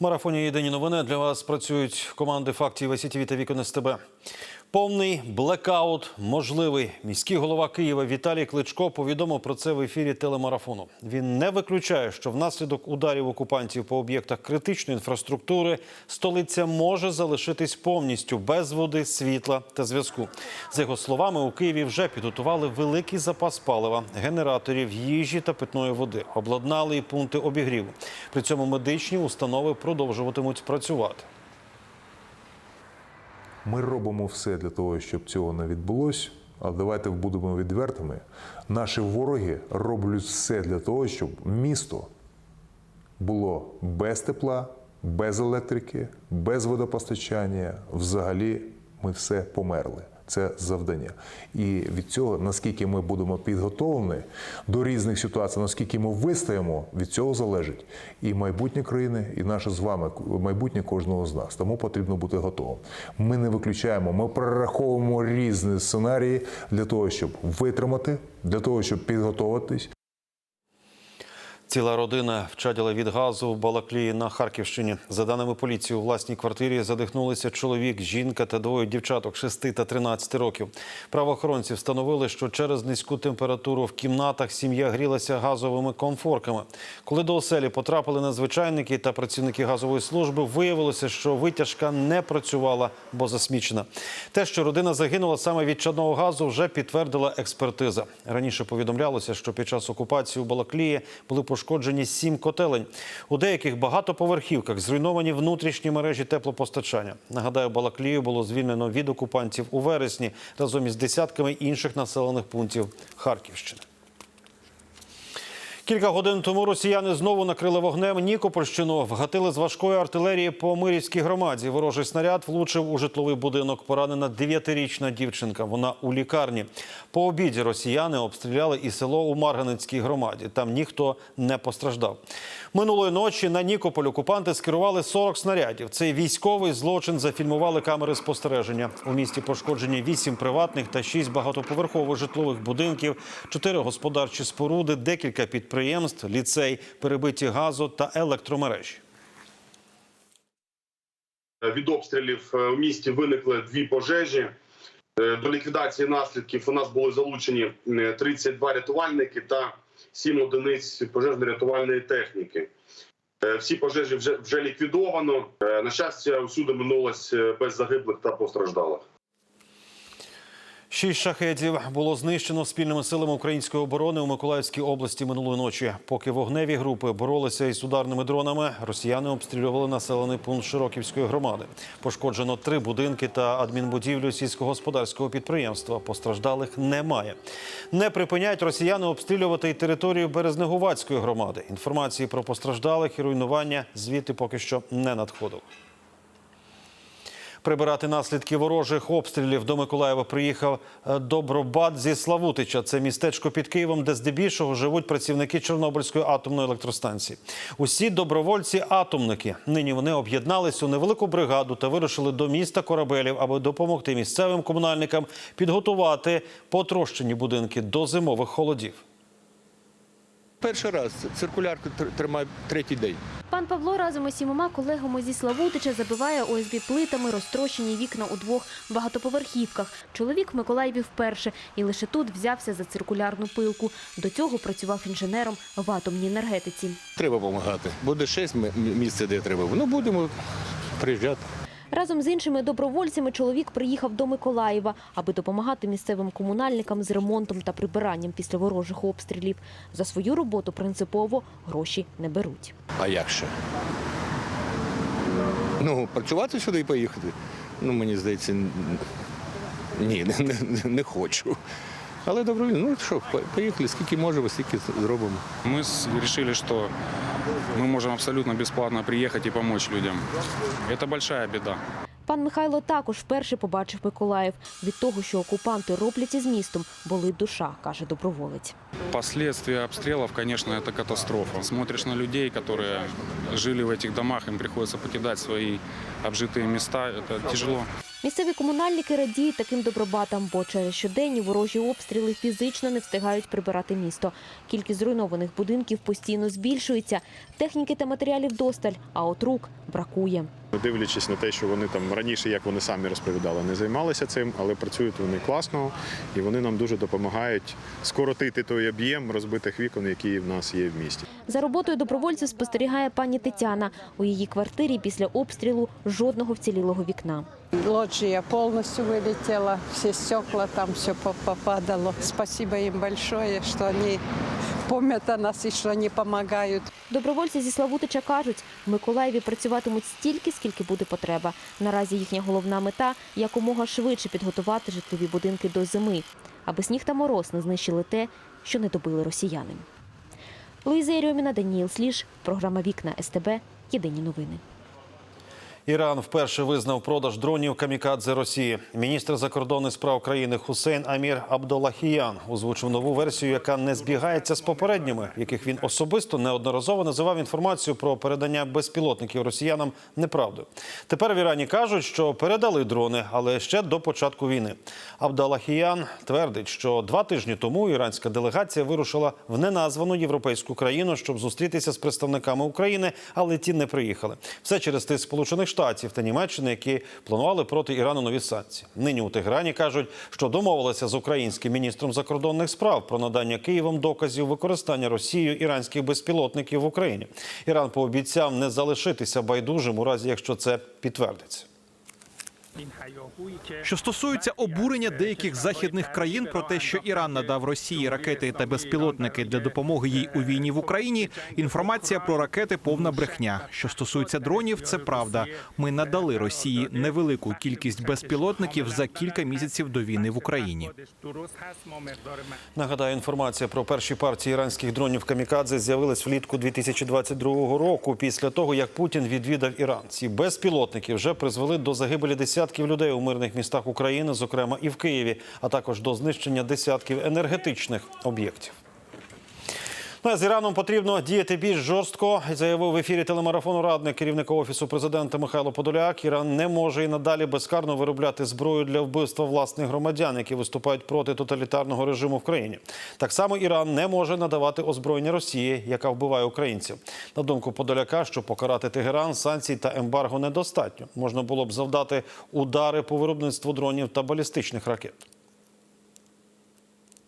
Марафоні єдині новини для вас працюють команди фактів ВСІТВ та Вікон СТБ. Повний блекаут можливий. Міський голова Києва Віталій Кличко повідомив про це в ефірі телемарафону. Він не виключає, що внаслідок ударів окупантів по об'єктах критичної інфраструктури столиця може залишитись повністю без води, світла та зв'язку. За його словами, у Києві вже підготували великий запас палива, генераторів, їжі та питної води, обладнали і пункти обігріву. При цьому медичні установи продовжуватимуть працювати. Ми робимо все для того, щоб цього не відбулося. Але давайте будемо відвертими. Наші вороги роблять все для того, щоб місто було без тепла, без електрики, без водопостачання. Взагалі, ми все померли. Це завдання. І від цього, наскільки ми будемо підготовлені до різних ситуацій, наскільки ми вистоїмо, від цього залежить і майбутнє країни, і наше з вами майбутнє кожного з нас. Тому потрібно бути готовим. Ми не виключаємо, ми прораховуємо різні сценарії для того, щоб витримати, для того, щоб підготуватись. Ціла родина вчаділа від газу в Балаклії на Харківщині. За даними поліції, у власній квартирі задихнулися чоловік, жінка та двоє дівчаток 6 та 13 років. Правоохоронці встановили, що через низьку температуру в кімнатах сім'я грілася газовими комфорками. Коли до оселі потрапили надзвичайники та працівники газової служби, виявилося, що витяжка не працювала, бо засмічена. Те, що родина загинула саме від чадного газу, вже підтвердила експертиза. Раніше повідомлялося, що під час окупації у Балаклії були пошкоджені сім котелень. У деяких багатоповерхівках зруйновані внутрішні мережі теплопостачання. Нагадаю, Балаклію було звільнено від окупантів у вересні разом із десятками інших населених пунктів Харківщини. Кілька годин тому росіяни знову накрили вогнем Нікопольщину. Вгатили з важкої артилерії по Мирівській громаді. Ворожий снаряд влучив у житловий будинок. Поранена дев'ятирічна дівчинка. Вона у лікарні. По обіді росіяни обстріляли і село у Марганецькій громаді. Там ніхто не постраждав. Минулої ночі на Нікополь окупанти скерували 40 снарядів. Цей військовий злочин зафільмували камери спостереження. У місті пошкоджені 8 приватних та 6 багатоповерхових житлових будинків, 4 господарчі споруди, декілька підприємств, ліцей, перебиті газу та електромережі. Від обстрілів е, у місті виникли дві пожежі. Е, До ліквідації наслідків у нас були залучені е, 32 рятувальники та 7 одиниць пожежно-рятувальної техніки. Е, Всі пожежі вже, вже ліквідовано. Е, На щастя, усюди минулось е, без загиблих та постраждалих. Шість шахедів було знищено спільними силами української оборони у Миколаївській області минулої ночі. Поки вогневі групи боролися із ударними дронами, росіяни обстрілювали населений пункт Широківської громади. Пошкоджено три будинки та адмінбудівлю сільськогосподарського підприємства. Постраждалих немає. Не припиняють росіяни обстрілювати і територію Березнегувацької громади. Інформації про постраждалих і руйнування звідти поки що не надходило. Прибирати наслідки ворожих обстрілів до Миколаєва приїхав е, Добробат зі Славутича. Це містечко під Києвом, де здебільшого живуть працівники Чорнобильської атомної електростанції. Усі добровольці-атомники. Нині вони об'єднались у невелику бригаду та вирушили до міста корабелів, аби допомогти місцевим комунальникам підготувати потрощені будинки до зимових холодів. Перший раз циркулярку тр- тримаю третій день. Пан Павло разом із сімома колегами зі Славутича забиває ОСБ плитами розтрощені вікна у двох багатоповерхівках. Чоловік в Миколаєві вперше і лише тут взявся за циркулярну пилку. До цього працював інженером в атомній енергетиці. Треба допомагати. Буде шість м- місць, де треба. Ну будемо приїжджати. Разом з іншими добровольцями чоловік приїхав до Миколаєва, аби допомагати місцевим комунальникам з ремонтом та прибиранням після ворожих обстрілів. За свою роботу принципово гроші не беруть. А як ще? Ну, працювати сюди і поїхати. Ну, мені здається, ні, не, не, не хочу. Але добровільно, ну що, по- поїхали, скільки можемо, стільки зробимо. Мы с- решили, что мы можем абсолютно бесплатно приехать и помочь людям. Это большая беда. Пан Михайло також вперше побачив Миколаїв. Від того, що окупанти роблять із містом, болить душа, каже доброволець. Последствия обстрелов, конечно, это катастрофа. Смотришь на людей, которые жили в этих домах, им приходится покидать свои обжитые места. Это тяжело. Місцеві комунальники радіють таким добробатам, бо через щоденні ворожі обстріли фізично не встигають прибирати місто. Кількість зруйнованих будинків постійно збільшується. Техніки та матеріалів досталь, а от рук бракує. Дивлячись на те, що вони там раніше, як вони самі розповідали, не займалися цим, але працюють вони класно і вони нам дуже допомагають скоротити той об'єм розбитих вікон, які в нас є в місті. За роботою добровольців спостерігає пані Тетяна. У її квартирі після обстрілу жодного вцілілого вікна. Лоджия полностью вылетела, все стекла там все попадало. Спасибо им большое, что они помнят нас и что они помогают. Добровольці зі Славутича кажуть, в Миколаєві працюватимуть стільки, скільки буде потреба. Наразі їхня головна мета – якомога швидше підготувати житлові будинки до зими, аби сніг та мороз не знищили те, що не добили росіяни. Луїза Єрьоміна, Даніїл Сліж, програма «Вікна СТБ», Єдині новини. Іран вперше визнав продаж дронів камікадзе Росії. Міністр закордонних справ країни Хусейн Амір Абдолахіян озвучив нову версію, яка не збігається з попередніми, яких він особисто неодноразово називав інформацію про передання безпілотників росіянам неправдою. Тепер в Ірані кажуть, що передали дрони, але ще до початку війни. Абдалахіян твердить, що два тижні тому іранська делегація вирушила в неназвану європейську країну, щоб зустрітися з представниками України, але ті не приїхали. Все через тиск Сполучених Штатів та Німеччини, які планували проти Ірану нові санкції. Нині у Теграні кажуть, що домовилися з українським міністром закордонних справ про надання Києвом доказів використання Росією іранських безпілотників в Україні. Іран пообіцяв не залишитися байдужим у разі, якщо це підтвердиться. Що стосується обурення деяких західних країн про те, що Іран надав Росії ракети та безпілотники для допомоги їй у війні в Україні. Інформація про ракети повна брехня. Що стосується дронів, це правда. Ми надали Росії невелику кількість безпілотників за кілька місяців до війни в Україні. Нагадаю, інформація про перші партії іранських дронів камікадзе з'явилась влітку 2022 року. Після того як Путін відвідав Іран. Ці безпілотники вже призвели до загибелі десятків людей у мирних містах України, зокрема і в Києві, а також до знищення десятків енергетичних об'єктів. Ну, з Іраном потрібно діяти більш жорстко, заявив в ефірі телемарафону радник керівника офісу президента Михайло Подоляк. Іран не може і надалі безкарно виробляти зброю для вбивства власних громадян, які виступають проти тоталітарного режиму в країні. Так само Іран не може надавати озброєння Росії, яка вбиває українців. На думку Подоляка, щоб покарати Тегеран, санкцій та ембарго недостатньо. Можна було б завдати удари по виробництву дронів та балістичних ракет.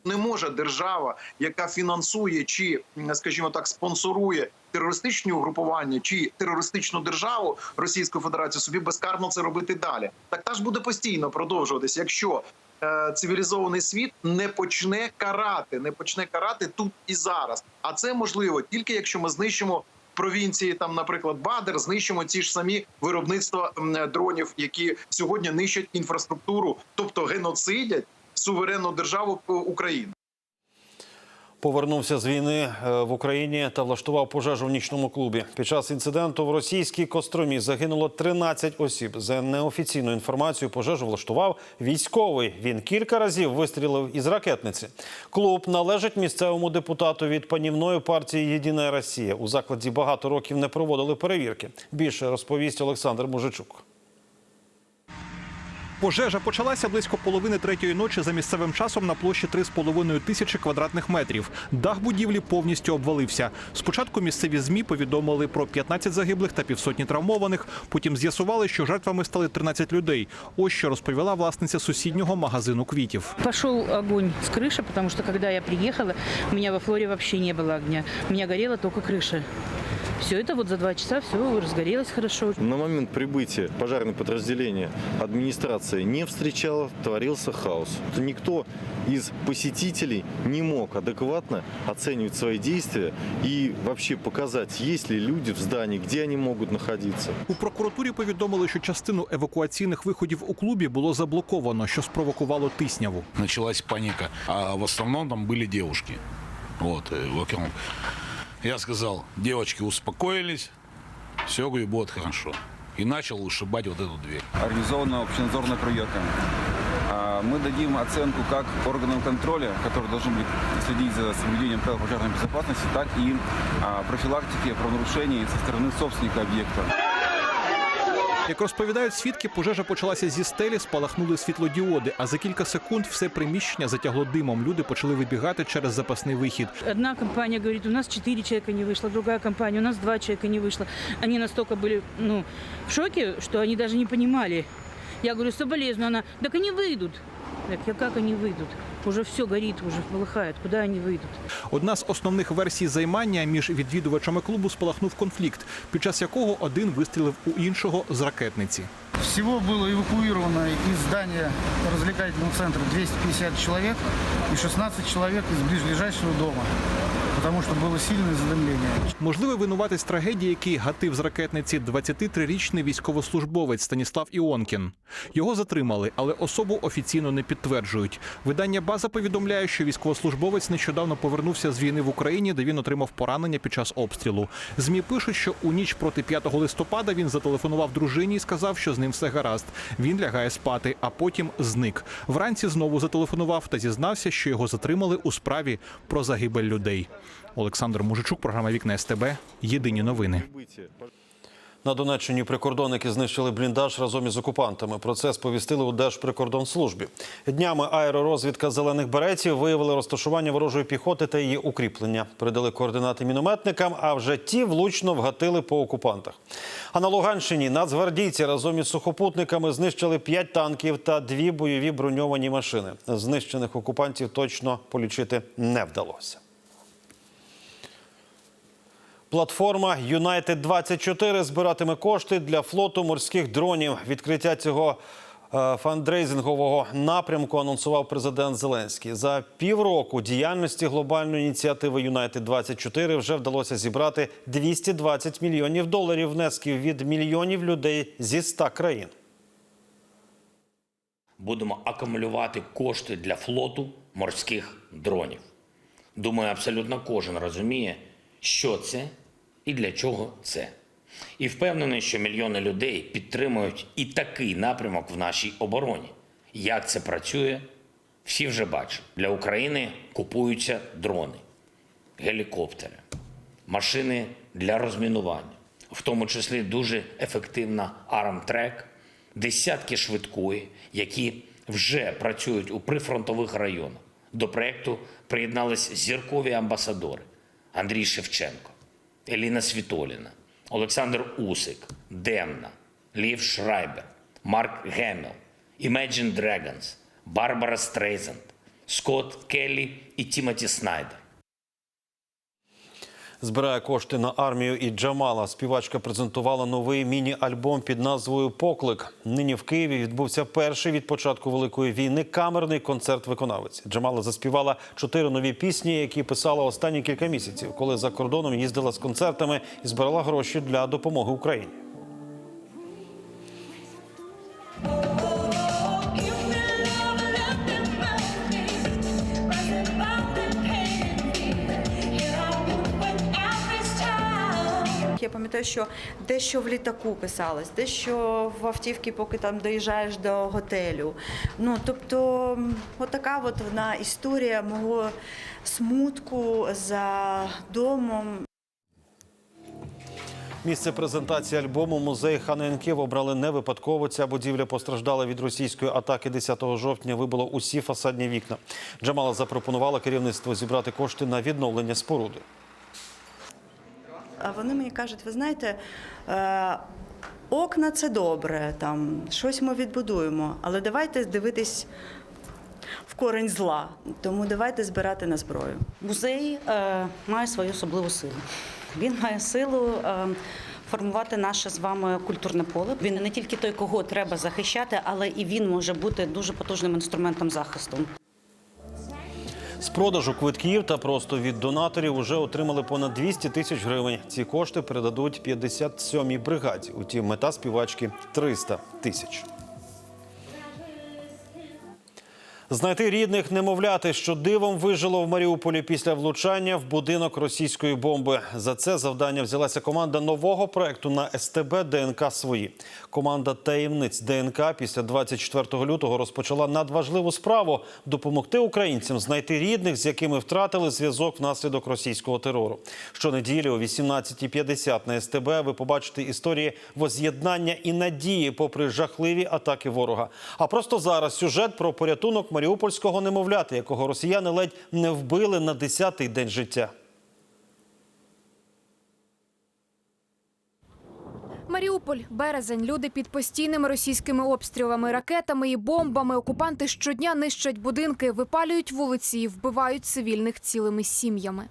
Не може держава, яка фінансує чи, скажімо так, спонсорує терористичні угрупування чи терористичну державу Російської Федерації, собі безкарно це робити далі. Так та ж буде постійно продовжуватися, якщо е, цивілізований світ не почне карати, не почне карати тут і зараз. А це можливо тільки якщо ми знищимо. Провінції там, наприклад, Бадер, знищимо ті ж самі виробництва дронів, які сьогодні нищать інфраструктуру, тобто геноцидять суверенну державу України. Повернувся з війни е, в Україні та влаштував пожежу в нічному клубі. Під час інциденту в російській Костромі загинуло 13 осіб. За неофіційною інформацією, пожежу влаштував військовий. Він кілька разів вистрілив із ракетниці. Клуб належить місцевому депутату від панівної партії Єдина Росія. У закладі багато років не проводили перевірки. Більше розповість Олександр Мужичук. Пожежа почалася близько половини третьої ночі за місцевим часом на площі 3,5 тисячі квадратних метрів. Дах будівлі повністю обвалився. Спочатку місцеві змі повідомили про 15 загиблих та півсотні травмованих. Потім з'ясували, що жертвами стали 13 людей. Ось що розповіла власниця сусіднього магазину квітів. Пошел огонь с крыши, потому что когда я приехала, у меня во флоре вообще не было огня. У меня горела только крыша. Все это вот за два часа все разгорелось хорошо. На момент прибытия пожарное подразделение администрация не встречала, творился хаос. Никто из посетителей не мог адекватно оценивать свои действия и вообще показать, есть ли люди в здании, где они могут находиться. У прокуратурі повідомили, що частину евакуаційних виходів у клубі було заблоковано, що спровокувало тисняву. началась паника. А в основном там были девушки. Вот, э, вокруг. Я сказал, девочки успокоились, все, говорю, будет хорошо. И начал ушибать вот эту дверь. Организована общенадзорная проверка. А, Мы дадим оценку как органам контроля, которые должны быть следить за соблюдением правил пожарной безопасности, так и а, профилактике правонарушений со стороны собственника объекта. Як розповідають свідки, пожежа почалася зі стелі, спалахнули світлодіоди, а за кілька секунд все приміщення затягло димом. Люди почали вибігати через запасний вихід. Одна компания говорит, у нас четыре человека не вышло, другая компания, у нас два человека не вышло. Они настолько были ну, в шоке, что они даже не понимали. Я говорю, соболезную. Она, так они выйдут. Так я, как они выйдут? Уже все горит, уже полыхает. Куда они выйдут? Одна з основних версій займання між відвідувачами клубу спалахнув конфлікт, під час якого один вистрілив у іншого з ракетниці. Всего было эвакуировано из здания развлекательного центра 250 человек и 16 человек из ближайшего дома, потому что было сильное задымление. Можливий винуватець трагедії, який гатив з ракетниці 23-річний військовослужбовець Станіслав Іонкін. Його затримали, але особу офіційно не підтверджують. Видання База повідомляє, що військовослужбовець нещодавно повернувся з війни в Україні, де він отримав поранення під час обстрілу. Змі пишуть, що у ніч проти 5 листопада він зателефонував дружині і сказав, що з ним все гаразд. Він лягає спати, а потім зник. Вранці знову зателефонував та зізнався, що його затримали у справі про загибель людей. Олександр Мужичук, програма Вікна СТБ. Єдині новини. На Донеччині прикордонники знищили бліндаж разом із окупантами. Про це сповістили у Держприкордонслужбі. Днями аеророзвідка зелених беретів виявила розташування ворожої піхоти та її укріплення. Передали координати мінометникам, а вже ті влучно вгатили по окупантах. А на Луганщині нацгвардійці разом із сухопутниками знищили п'ять танків та дві бойові броньовані машини. Знищених окупантів точно полічити не вдалося. Платформа United 24 збиратиме кошти для флоту морських дронів. Відкриття цього е, фандрейзингового напрямку анонсував президент Зеленський. За півроку діяльності глобальної ініціативи United 24 вже вдалося зібрати 220 мільйонів доларів внесків від мільйонів людей зі 100 країн. будемо акумулювати кошти для флоту морських дронів. Думаю, абсолютно кожен розуміє, що це і для чого це. І впевнений, що мільйони людей підтримують і такий напрямок в нашій обороні. Як це працює, всі вже бачать. Для України купуються дрони, гелікоптери, машини для розмінування, в тому числі дуже ефективна армтрек, десятки швидкої, які вже працюють у прифронтових районах. До проєкту приєднались зіркові амбасадори Андрій Шевченко, Еліна Світоліна, Олександр Усик, Демна, Лів Шрайбер, Марк Геммел, Imagine Dragons, Барбара Стрейзенд, Скотт Келлі і Тімоті Снайдер. Збирає кошти на армію і Джамала. Співачка презентувала новий міні-альбом під назвою Поклик. Нині в Києві відбувся перший від початку великої війни камерний концерт виконавиці. Джамала заспівала чотири нові пісні, які писала останні кілька місяців, коли за кордоном їздила з концертами і збирала гроші для допомоги Україні. Що дещо в літаку писалось, дещо в автівці, поки там доїжджаєш до готелю. Ну тобто, отака от вона історія мого смутку за домом. Місце презентації альбому музей Ханенків обрали не випадково. Ця будівля постраждала від російської атаки 10 жовтня. Вибило усі фасадні вікна. Джамала запропонувала керівництву зібрати кошти на відновлення споруди. Вони мені кажуть, ви знаєте, е, окна це добре, там щось ми відбудуємо, але давайте дивитись в корень зла. Тому давайте збирати на зброю. Музей е, має свою особливу силу. Він має силу е, формувати наше з вами культурне поле. Він не тільки той, кого треба захищати, але і він може бути дуже потужним інструментом захисту. З продажу квитків та просто від донаторів уже отримали понад 200 тисяч гривень. Ці кошти передадуть 57-й бригаді. Утім, мета співачки 300 тисяч. Знайти рідних немовляти, що дивом вижило в Маріуполі після влучання в будинок російської бомби. За це завдання взялася команда нового проекту на СТБ ДНК свої. Команда таємниць ДНК після 24 лютого розпочала надважливу справу допомогти українцям знайти рідних, з якими втратили зв'язок внаслідок російського терору. Щонеділі о 18.50 на СТБ ви побачите історії воз'єднання і надії, попри жахливі атаки ворога. А просто зараз сюжет про порятунок маріупольського немовляти, якого росіяни ледь не вбили на 10-й день життя. Маріуполь, березень. Люди під постійними російськими обстрілами, ракетами і бомбами. Окупанти щодня нищать будинки, випалюють вулиці і вбивають цивільних цілими сім'ями.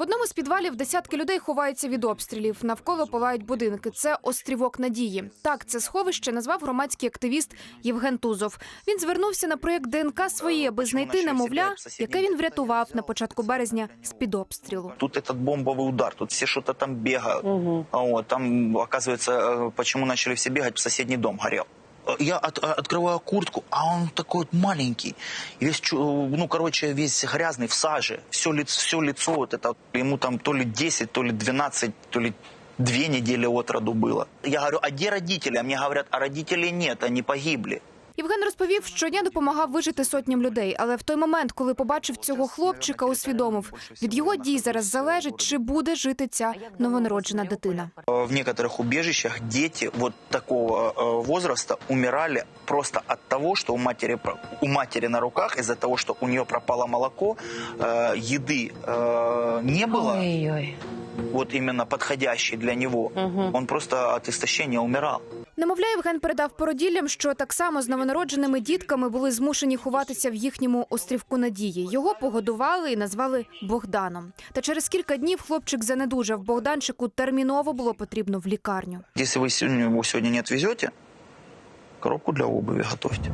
В одному з підвалів десятки людей ховаються від обстрілів. Навколо палають будинки. Це острівок надії. Так, це сховище назвав громадський активіст Євген Тузов. Він звернувся на проєкт ДНК своє, аби знайти немовля, яке він врятував на початку березня з під обстрілу. Тут этот бомбовый удар, тут все что-то там бегают. А Вот, там, оказывается, э, почему начали все бегать, соседний дом горел. Э, Я от- э, открываю куртку, а он такой вот маленький. И Весь, чу- ну, короче, весь грязный, в саже. Все лицо, все лицо вот это. Ему там то ли 10, то ли 12, то ли две недели от роду было. Я говорю, а где родители? А мне говорят, а родителей нет, они погибли. Євген розповів, щодня допомагав вижити сотням людей, але в той момент, коли побачив цього хлопчика, усвідомив, від його дій зараз залежить, чи буде жити ця новонароджена дитина. Э, В некоторых убежищах дети вот такого э, возраста умирали просто от того, что у матери, про- у матери на руках, из-за того, что у нее пропало молоко, э, еды э, не было, вот именно подходящей для него, он просто от истощения умирал. Немовля Євген передав породіллям, що так само з новонародженими дітками були змушені ховатися в їхньому острівку надії. Його погодували і назвали Богданом. Та через кілька днів хлопчик занедужав. Богданчику терміново було потрібно в лікарню. Если вы сегодня, его сегодня не отвезете, коробку для обуви готовьте.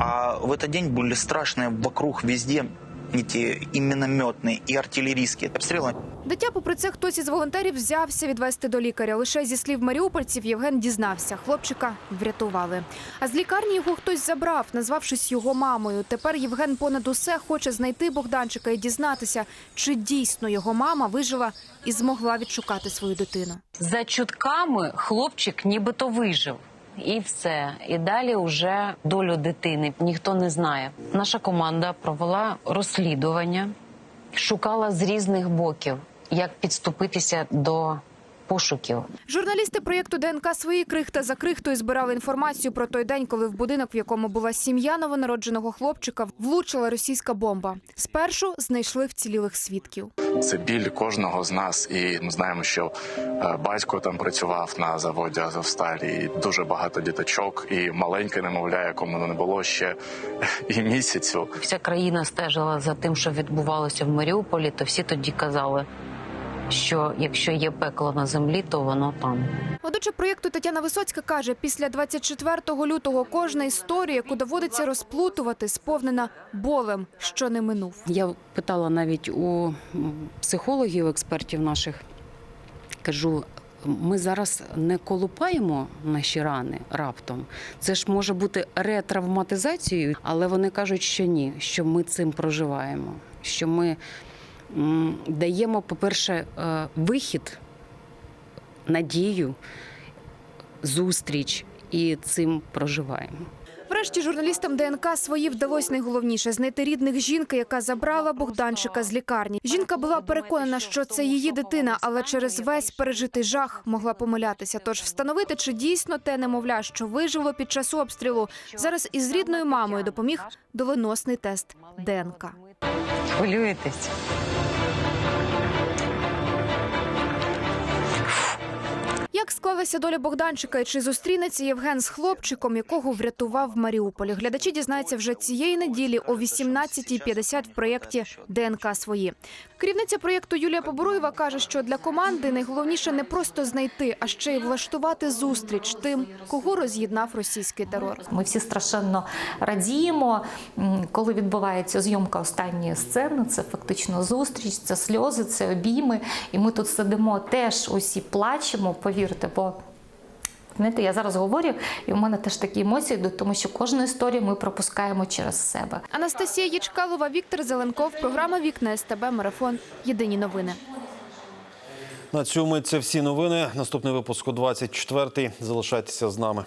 А в этот день были страшные вокруг везде эти и минометные, и артиллерийские обстрелы. Дитя, попри це, хтось із волонтерів взявся відвести до лікаря. Лише зі слів маріупольців Євген дізнався. Хлопчика врятували. А з лікарні його хтось забрав, назвавшись його мамою. Тепер Євген понад усе хоче знайти Богданчика і дізнатися, чи дійсно його мама вижила і змогла відшукати свою дитину. За чутками хлопчик нібито вижив. І все. І далі вже долю дитини ніхто не знає. Наша команда провела розслідування, шукала з різних боків, як підступитися до пошуків. Журналісти проєкту ДНК свої крихта за крихтою збирали інформацію про той день, коли в будинок, в якому була сім'я новонародженого хлопчика, влучила російська бомба. Спершу знайшли вцілілих свідків. Це біль кожного з нас, і ми знаємо, що е, батько там працював на заводі Азовсталі, і дуже багато діточок, і маленьке немовля, якому не було ще і місяцю. Вся країна стежила за тим, що відбувалося в Маріуполі, то всі тоді казали, що якщо є пекло на землі, то воно там. Ведуча проєкту Тетяна Висоцька каже, після 24 лютого кожна історія, яку доводиться розплутувати, сповнена болем, що не минув. Я питала навіть у психологів, експертів наших, кажу. Ми зараз не колупаємо наші рани раптом. Це ж може бути ретравматизацією, але вони кажуть, що ні, що ми цим проживаємо, що ми даємо, по-перше, е, вихід, надію, зустріч і цим проживаємо. Врешті журналістам ДНК свої вдалося найголовніше знайти рідних жінки, яка забрала Богданчика з лікарні. Жінка була переконана, що це її дитина, але через весь пережитий жах могла помилятися. Тож встановити, чи дійсно те немовля, що вижило під час обстрілу, зараз із рідною мамою допоміг доленосний тест ДНК. Хвилюєтесь? Як склалася доля Богданчика і чи зустрінеться Євген з хлопчиком, якого врятував в Маріуполі? Глядачі дізнаються вже цієї неділі о 18.50 в проєкті ДНК свої. Керівниця проєкту Юлія Поборуєва каже, що для команди найголовніше не просто знайти, а ще й влаштувати зустріч тим, кого роз'єднав російський терор. Ми всі страшенно радіємо, коли відбувається зйомка останньої сцени. Це фактично зустріч, це сльози, це обійми. І ми тут сидимо теж усі плачемо, повірте, бо Знаєте, я зараз говорю, і в мене теж такі емоції йдуть, тому що кожну історію ми пропускаємо через себе. Анастасія Ячкалова, Віктор Зеленков. Програма Вікна СТБ. Марафон. Єдині новини. На цьому це всі новини. Наступний випуск о 24-й. Залишайтеся з нами.